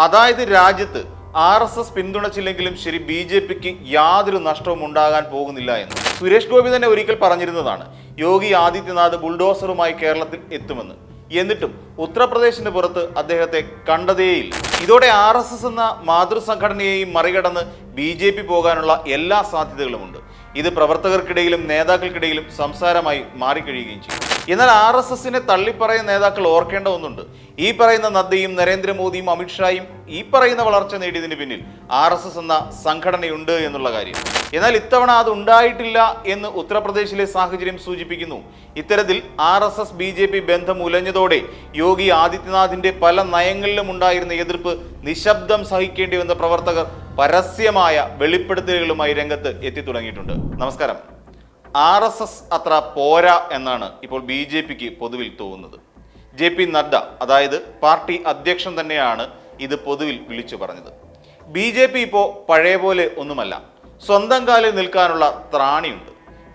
അതായത് രാജ്യത്ത് R S S പിന്തുണച്ചില്ലെങ്കിലും ശരി ബി ജെ പിക്ക് യാതൊരു നഷ്ടവും ഉണ്ടാകാൻ പോകുന്നില്ല എന്ന്. സുരേഷ് ഗോപി തന്നെ ഒരിക്കൽ പറഞ്ഞിരുന്നതാണ് യോഗി ആദിത്യനാഥ് ബുൾഡോസറുമായി കേരളത്തിൽ എത്തുമെന്ന്. എന്നിട്ടും ഉത്തർപ്രദേശിന് പുറത്ത് അദ്ദേഹത്തെ കണ്ടതേയില്ല. ഇതോടെ ആർ എസ് എസ് എന്ന മാതൃസംഘടനയെയും മറികടന്ന് ബി ജെ പി പോകാനുള്ള എല്ലാ സാധ്യതകളുമുണ്ട്. ഇത് പ്രവർത്തകർക്കിടയിലും നേതാക്കൾക്കിടയിലും സംസാരമായി മാറിക്കഴിയുകയും ചെയ്യും എന്നാൽ ആർ എസ് എസിനെ തള്ളിപ്പറയുന്ന നേതാക്കൾ ഓർക്കേണ്ട ഒന്നുണ്ട്. ഈ പറയുന്ന നദ്ദയും നരേന്ദ്രമോദിയും അമിത്ഷായും ഈ പറയുന്ന വളർച്ച നേടിയതിന് പിന്നിൽ ആർ എസ് എസ് എന്ന സംഘടനയുണ്ട് എന്നുള്ള കാര്യം. എന്നാൽ ഇത്തവണ അത് ഉണ്ടായിട്ടില്ല എന്ന് ഉത്തർപ്രദേശിലെ സാഹചര്യം സൂചിപ്പിക്കുന്നു. ഇത്തരത്തിൽ R S S B J P ബന്ധം ഉലഞ്ഞതോടെ യോഗി ആദിത്യനാഥിന്റെ പല നയങ്ങളിലും ഉണ്ടായിരുന്ന എതിർപ്പ് നിശബ്ദം സഹിക്കേണ്ടി വന്ന പ്രവർത്തകർ പരസ്യമായ വെളിപ്പെടുത്തലുകളുമായി രംഗത്ത് എത്തിത്തുടങ്ങിയിട്ടുണ്ട്. നമസ്കാരം. ആർ എസ് എസ് അത്ര പോരാ എന്നാണ് ഇപ്പോൾ ബി ജെ പിക്ക് പൊതുവിൽ തോന്നുന്നത്. ജെ പി നദ്ദ അതായത് പാർട്ടി അധ്യക്ഷൻ തന്നെയാണ് ഇത് പൊതുവിൽ വിളിച്ചു പറഞ്ഞത്. ബി ജെ പി ഇപ്പോൾ പഴയ പോലെ ഒന്നുമല്ല. സ്വന്തം കാലിൽ നിൽക്കാനുള്ള ത്രാണിയുണ്ട്.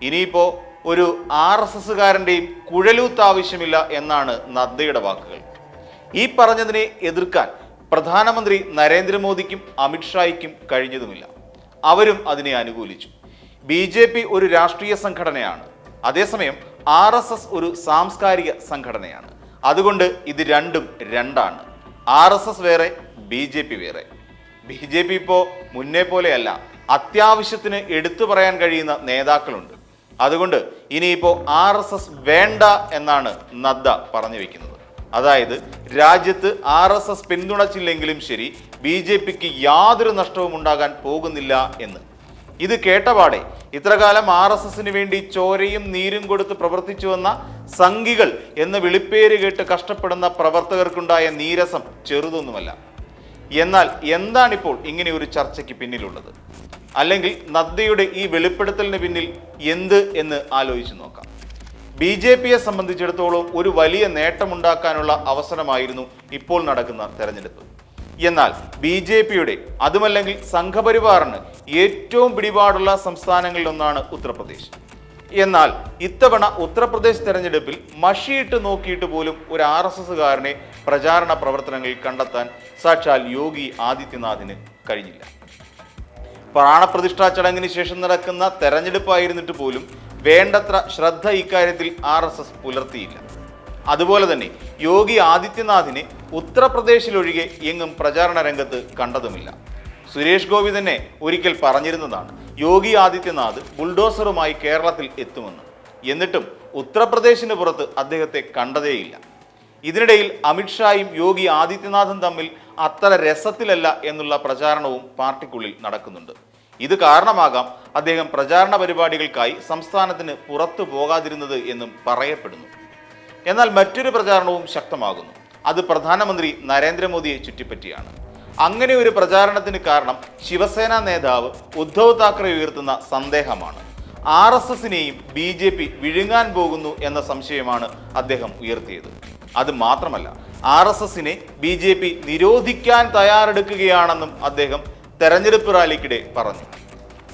ഇനിയിപ്പോൾ ഒരു ആർ എസ് എസ്സുകാരന്റെയും കുഴലൂത്ത് ആവശ്യമില്ല എന്നാണ് നദ്ദയുടെ വാക്കുകൾ. ഈ പറഞ്ഞതിനെ എതിർക്കാൻ പ്രധാനമന്ത്രി നരേന്ദ്രമോദിക്കും അമിത്ഷായ്ക്കും കഴിഞ്ഞതുമില്ല. അവരും അതിനെ അനുകൂലിച്ചു. ബി ജെ പി ഒരു രാഷ്ട്രീയ സംഘടനയാണ്. അതേസമയം ആർ എസ് എസ് ഒരു സാംസ്കാരിക സംഘടനയാണ്. അതുകൊണ്ട് ഇത് രണ്ടും രണ്ടാണ്. ആർ എസ് എസ് വേറെ ബി ജെ പി വേറെ. ബി ജെ പി ഇപ്പോൾ മുന്നേ പോലെയല്ല അത്യാവശ്യത്തിന് എടുത്തു പറയാൻ കഴിയുന്ന നേതാക്കളുണ്ട്. അതുകൊണ്ട് ഇനിയിപ്പോൾ ആർ എസ് എസ് വേണ്ട എന്നാണ് നദ്ദ പറഞ്ഞു വെക്കുന്നത്. അതായത് രാജ്യത്ത് ആർ എസ് എസ് പിന്തുണച്ചില്ലെങ്കിലും ശരി ബി ജെ പിക്ക് യാതൊരു നഷ്ടവും ഉണ്ടാകാൻ പോകുന്നില്ല എന്ന്. ഇത് കേട്ടപാടെ ഇത്രകാലം ആർ എസ് എസിന് വേണ്ടി ചോരയും നീരും കൊടുത്ത് പ്രവർത്തിച്ചു വന്ന സംഘികൾ എന്ന് വിളിപ്പേര് കേട്ട് കഷ്ടപ്പെടുന്ന പ്രവർത്തകർക്കുണ്ടായ നീരസം ചെറുതൊന്നുമല്ല. എന്നാൽ എന്താണിപ്പോൾ ഇങ്ങനെ ഒരു ചർച്ചയ്ക്ക് പിന്നിലുള്ളത്? അല്ലെങ്കിൽ നദ്ദയുടെ ഈ വെളിപ്പെടുത്തലിന് പിന്നിൽ എന്ത് എന്ന് ആലോചിച്ച് നോക്കാം. ബി ജെ പിയെ സംബന്ധിച്ചിടത്തോളം ഒരു വലിയ നേട്ടമുണ്ടാക്കാനുള്ള അവസരമായിരുന്നു ഇപ്പോൾ നടക്കുന്ന തെരഞ്ഞെടുപ്പ്. എന്നാൽ ബി ജെ പിയുടെ അതുമല്ലെങ്കിൽ സംഘപരിവാറിന് ഏറ്റവും പിടിപാടുള്ള സംസ്ഥാനങ്ങളിലൊന്നാണ് ഉത്തർപ്രദേശ്. എന്നാൽ ഇത്തവണ ഉത്തർപ്രദേശ് തെരഞ്ഞെടുപ്പിൽ മഷിയിട്ട് നോക്കിയിട്ട് പോലും ഒരു ആർ എസ് എസുകാരനെ പ്രചാരണ പ്രവർത്തനങ്ങളിൽ കണ്ടെത്താൻ സാക്ഷാൽ യോഗി ആദിത്യനാഥിന് കഴിഞ്ഞില്ല. പ്രാണപ്രതിഷ്ഠാ ചടങ്ങിന് ശേഷം നടക്കുന്ന തെരഞ്ഞെടുപ്പായിരുന്നിട്ട് പോലും വേണ്ടത്ര ശ്രദ്ധ ഇക്കാര്യത്തിൽ ആർ എസ് എസ് പുലർത്തിയില്ല. അതുപോലെ തന്നെ യോഗി ആദിത്യനാഥിനെ ഉത്തർപ്രദേശിലൊഴികെ എങ്ങും പ്രചാരണ രംഗത്ത് കണ്ടതുമില്ല. സുരേഷ് ഗോപി തന്നെ ഒരിക്കൽ പറഞ്ഞിരുന്നതാണ് യോഗി ആദിത്യനാഥ് ബുൾഡോസറുമായി കേരളത്തിൽ എത്തുമെന്ന്. എന്നിട്ടും ഉത്തർപ്രദേശിന് പുറത്ത് അദ്ദേഹത്തെ കണ്ടതേയില്ല. ഇതിനിടയിൽ അമിത്ഷായും യോഗി ആദിത്യനാഥും തമ്മിൽ അത്ര രസത്തിലല്ല എന്നുള്ള പ്രചാരണവും പാർട്ടിക്കുള്ളിൽ നടക്കുന്നുണ്ട്. ഇത് കാരണമാകാം അദ്ദേഹം പ്രചാരണ പരിപാടികൾക്കായി സംസ്ഥാനത്തിന് പുറത്തു പോകാതിരുന്നത് എന്നും പറയപ്പെടുന്നു. എന്നാൽ മറ്റൊരു പ്രചാരണവും ശക്തമാകുന്നു. അത് പ്രധാനമന്ത്രി നരേന്ദ്രമോദിയെ ചുറ്റിപ്പറ്റിയാണ്. അങ്ങനെ ഒരു പ്രചാരണത്തിന് കാരണം ശിവസേന നേതാവ് ഉദ്ധവ് താക്കറെ ഉയർത്തുന്ന സന്ദേഹമാണ്. ആർ എസ് എസിനെയും ബി ജെ പി വിഴുങ്ങാൻ പോകുന്നു എന്ന സംശയമാണ് അദ്ദേഹം ഉയർത്തിയത്. അത് മാത്രമല്ല ആർ എസ് എസിനെ ബി ജെ പി നിരോധിക്കാൻ തയ്യാറെടുക്കുകയാണെന്നും അദ്ദേഹം തെരഞ്ഞെടുപ്പ് റാലിക്കിടെ പറഞ്ഞു.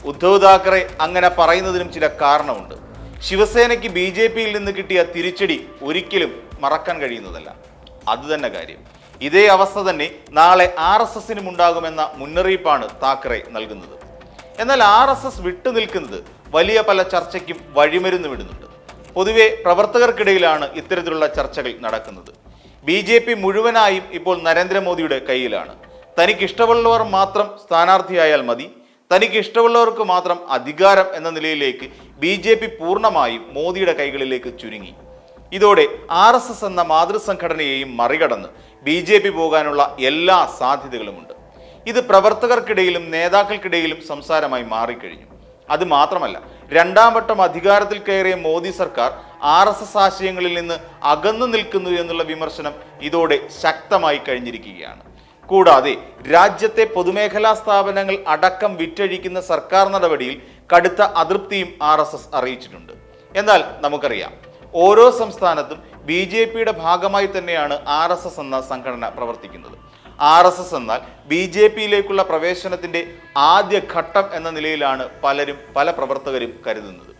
ഉദ്ധവ് താക്കറെ അങ്ങനെ പറയുന്നതിനും ചില കാരണമുണ്ട്. ശിവസേനയ്ക്ക് ബി ജെ പിയിൽ നിന്ന് കിട്ടിയ തിരിച്ചടി ഒരിക്കലും മറക്കാൻ കഴിയുന്നതല്ല. അതുതന്നെ കാര്യം. ഇതേ അവസ്ഥ തന്നെ നാളെ ആർ എസ് എസിനും ഉണ്ടാകുമെന്ന മുന്നറിയിപ്പാണ് താക്കറെ നൽകുന്നത്. എന്നാൽ ആർ എസ് എസ് വിട്ടുനിൽക്കുന്നത് വലിയ പല ചർച്ചയ്ക്കും വഴിമരുന്ന് വിടുന്നുണ്ട്. പൊതുവെ പ്രവർത്തകർക്കിടയിലാണ് ഇത്തരത്തിലുള്ള ചർച്ചകൾ നടക്കുന്നത്. ബി ജെ പി മുഴുവനായും ഇപ്പോൾ നരേന്ദ്രമോദിയുടെ കയ്യിലാണ്. തനിക്ക് ഇഷ്ടമുള്ളവർ മാത്രം സ്ഥാനാർത്ഥിയായാൽ മതി. തനിക്ക് ഇഷ്ടമുള്ളവർക്ക് മാത്രം അധികാരം എന്ന നിലയിലേക്ക് ബി ജെ പി പൂർണമായും മോദിയുടെ കൈകളിലേക്ക് ചുരുങ്ങി. ഇതോടെ ആർ എസ് എസ് എന്ന മാതൃസംഘടനയെയും മറികടന്ന് ബി ജെ പി പോകാനുള്ള എല്ലാ സാധ്യതകളുമുണ്ട്. ഇത് പ്രവർത്തകർക്കിടയിലും നേതാക്കൾക്കിടയിലും സംസാരമായി മാറിക്കഴിഞ്ഞു. അത് മാത്രമല്ല രണ്ടാം വട്ടം അധികാരത്തിൽ കയറിയ മോദി സർക്കാർ ആർ എസ് എസ് ആശയങ്ങളിൽ നിന്ന് അകന്നു നിൽക്കുന്നു എന്നുള്ള വിമർശനം ഇതോടെ ശക്തമായി കഴിഞ്ഞിരിക്കുകയാണ്. കൂടാതെ രാജ്യത്തെ പൊതുമേഖലാ സ്ഥാപനങ്ങൾ അടക്കം വിറ്റഴിക്കുന്ന സർക്കാർ നടപടിയിൽ കടുത്ത അതൃപ്തിയും ആർ അറിയിച്ചിട്ടുണ്ട്. എന്നാൽ നമുക്കറിയാം ഓരോ സംസ്ഥാനത്തും ബി ജെ പിയുടെ ഭാഗമായി തന്നെയാണ് ആർ എസ് എസ് എന്ന സംഘടന പ്രവർത്തിക്കുന്നത്. ആർ എസ് എസ് എന്നാൽ ബി ജെ പിയിലേക്കുള്ള പ്രവേശനത്തിന്റെ ആദ്യ ഘട്ടം എന്ന നിലയിലാണ് പലരും പല പ്രവർത്തകരും കരുതുന്നത്.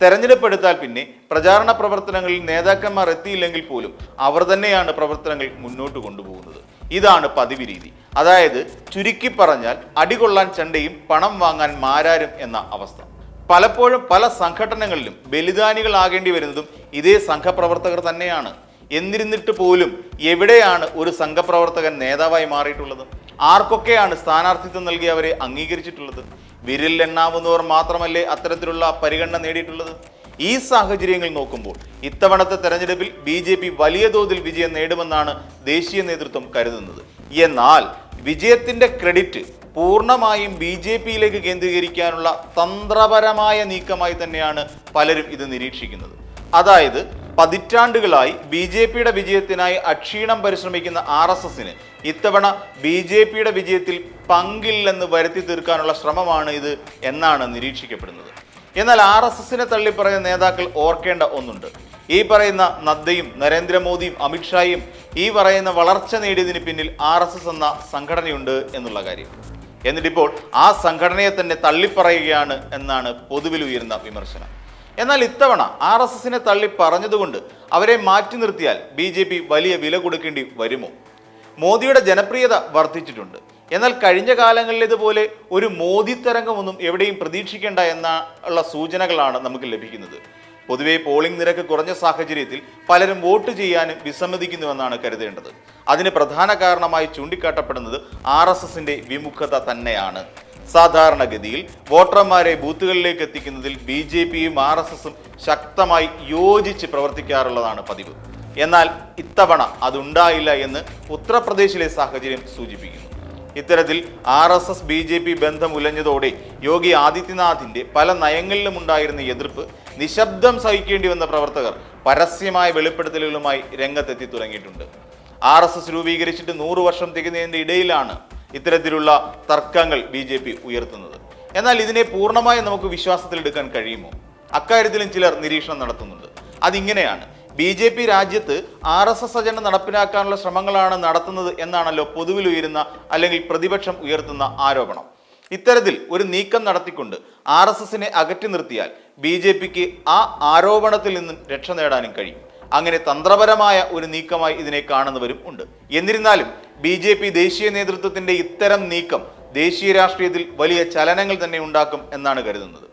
തെരഞ്ഞെടുപ്പെടുത്താൽ പിന്നെ പ്രചാരണ പ്രവർത്തനങ്ങളിൽ നേതാക്കന്മാർ എത്തിയില്ലെങ്കിൽ പോലും അവർ തന്നെയാണ് പ്രവർത്തനങ്ങൾ മുന്നോട്ട് കൊണ്ടുപോകുന്നത്. ഇതാണ് പതിവ് രീതി. അതായത് ചുരുക്കി പറഞ്ഞാൽ അടികൊള്ളാൻ ചണ്ടയും പണം വാങ്ങാൻ മാരാരും എന്ന അവസ്ഥ. പലപ്പോഴും പല സംഘടനകളിലും ബലിദാനികളാകേണ്ടി വരുന്നതും ഇതേ സംഘപ്രവർത്തകർ തന്നെയാണ്. എന്നിരുന്നിട്ട് പോലും എവിടെയാണ് ഒരു സംഘപ്രവർത്തകൻ നേതാവായി മാറിയിട്ടുള്ളത്? ആർക്കൊക്കെയാണ് സ്ഥാനാർത്ഥിത്വം നൽകി അവരെ അംഗീകരിച്ചിട്ടുള്ളത്? വിരലിൽ എണ്ണാവുന്നവർ മാത്രമല്ലേ അത്തരത്തിലുള്ള പരിഗണന നേടിയിട്ടുള്ളത്? ഈ സാഹചര്യങ്ങൾ നോക്കുമ്പോൾ ഇത്തവണത്തെ തെരഞ്ഞെടുപ്പിൽ ബി ജെ പി വലിയ തോതിൽ വിജയം നേടുമെന്നാണ് ദേശീയ നേതൃത്വം കരുതുന്നത്. എന്നാൽ വിജയത്തിന്റെ ക്രെഡിറ്റ് പൂർണമായും ബി ജെ പിയിലേക്ക് കേന്ദ്രീകരിക്കാനുള്ള തന്ത്രപരമായ നീക്കമായി തന്നെയാണ് പലരും ഇത് നിരീക്ഷിക്കുന്നത്. അതായത് പതിറ്റാണ്ടുകളായി ബി ജെ പിയുടെ വിജയത്തിനായി അക്ഷീണം പരിശ്രമിക്കുന്ന ആർ എസ് എസിന് ഇത്തവണ ബി ജെ പിയുടെ വിജയത്തിൽ പങ്കില്ലെന്ന് വരുത്തി തീർക്കാനുള്ള ശ്രമമാണ് ഇത് എന്നാണ് നിരീക്ഷിക്കപ്പെടുന്നത്. എന്നാൽ ആർ എസ് എസിനെ തള്ളിപ്പറയുന്ന നേതാക്കൾ ഓർക്കേണ്ട ഒന്നുണ്ട്. ഈ പറയുന്ന നദ്ദയും നരേന്ദ്രമോദിയും അമിത്ഷായും ഈ പറയുന്ന വളർച്ച നേടിയതിന് പിന്നിൽ ആർ എസ് എസ് എന്ന സംഘടനയുണ്ട് എന്നുള്ള കാര്യം. എന്നിട്ടിപ്പോൾ ആ സംഘടനയെ തന്നെ തള്ളിപ്പറയുകയാണ് എന്നാണ് പൊതുവിൽ ഉയരുന്ന വിമർശനം. എന്നാൽ ഇത്തവണ ആർ എസ് എസിനെ തള്ളി പറഞ്ഞതുകൊണ്ട് അവരെ മാറ്റി നിർത്തിയാൽ ബി ജെ പി വലിയ വില കൊടുക്കേണ്ടി വരുമോ? മോദിയുടെ ജനപ്രിയത വർദ്ധിച്ചിട്ടുണ്ട്. എന്നാൽ കഴിഞ്ഞ കാലങ്ങളിലേതുപോലെ ഒരു മോദി തരംഗമൊന്നും എവിടെയും പ്രതീക്ഷിക്കേണ്ട എന്ന ഉള്ള സൂചനകളാണ് നമുക്ക് ലഭിക്കുന്നത്. പൊതുവെ പോളിംഗ് നിരക്ക് കുറഞ്ഞ സാഹചര്യത്തിൽ പലരും വോട്ട് ചെയ്യാനും വിസമ്മതിക്കുന്നുവെന്നാണ് കരുതേണ്ടത്. അതിന് പ്രധാന കാരണമായി ചൂണ്ടിക്കാട്ടപ്പെടുന്നത് ആർ എസ് എസിന്റെ വിമുഖത തന്നെയാണ്. സാധാരണഗതിയിൽ വോട്ടർമാരെ ബൂത്തുകളിലേക്ക് എത്തിക്കുന്നതിൽ ബി ജെ പിയും ആർ എസ് എസും ശക്തമായി യോജിച്ച് പ്രവർത്തിക്കാറുള്ളതാണ് പതിവ്. എന്നാൽ ഇത്തവണ അതുണ്ടായില്ല എന്ന് ഉത്തർപ്രദേശിലെ സാഹചര്യം സൂചിപ്പിക്കുന്നു. ഇത്തരത്തിൽ R S S B J P ബന്ധം ഉലഞ്ഞതോടെ യോഗി ആദിത്യനാഥിന്റെ പല നയങ്ങളിലും ഉണ്ടായിരുന്ന എതിർപ്പ് നിശബ്ദം സഹിക്കേണ്ടി വന്ന പ്രവർത്തകർ പരസ്യമായ വെളിപ്പെടുത്തലുകളുമായി രംഗത്തെത്തി തുടങ്ങിയിട്ടുണ്ട്. ആർ എസ് എസ് രൂപീകരിച്ചിട്ട് നൂറ് വർഷം തികുന്നതിന്റെ ഇടയിലാണ് ഇത്തരത്തിലുള്ള തർക്കങ്ങൾ ബി ജെ പി ഉയർത്തുന്നത്. എന്നാൽ ഇതിനെ പൂർണമായി നമുക്ക് വിശ്വാസത്തിലെടുക്കാൻ കഴിയുമോ? അക്കാര്യത്തിലും ചിലർ നിരീക്ഷണം നടത്തുന്നുണ്ട്. അതിങ്ങനെയാണ് ബി ജെ പി രാജ്യത്ത് ആർ എസ് എസ് അജണ്ട നടപ്പിലാക്കാനുള്ള ശ്രമങ്ങളാണ് നടത്തുന്നത് എന്നാണല്ലോ പൊതുവിൽ ഉയരുന്ന അല്ലെങ്കിൽ പ്രതിപക്ഷം ഉയർത്തുന്ന ആരോപണം. ഇത്തരത്തിൽ ഒരു നീക്കം നടത്തിക്കൊണ്ട് ആർ എസ് എസിനെ അകറ്റി നിർത്തിയാൽ ബി ജെ പിക്ക് ആ ആരോപണത്തിൽ നിന്നും രക്ഷ നേടാനും കഴിയും. അങ്ങനെ തന്ത്രപരമായ ഒരു നീക്കമായി ഇതിനെ കാണുന്നവരും ഉണ്ട്. എന്നിരുന്നാലും ബി ജെ പി ദേശീയ നേതൃത്വത്തിന്റെ ഇത്തരം നീക്കം ദേശീയ രാഷ്ട്രീയത്തിൽ വലിയ ചലനങ്ങൾ തന്നെ ഉണ്ടാക്കും എന്നാണ് കരുതുന്നത്.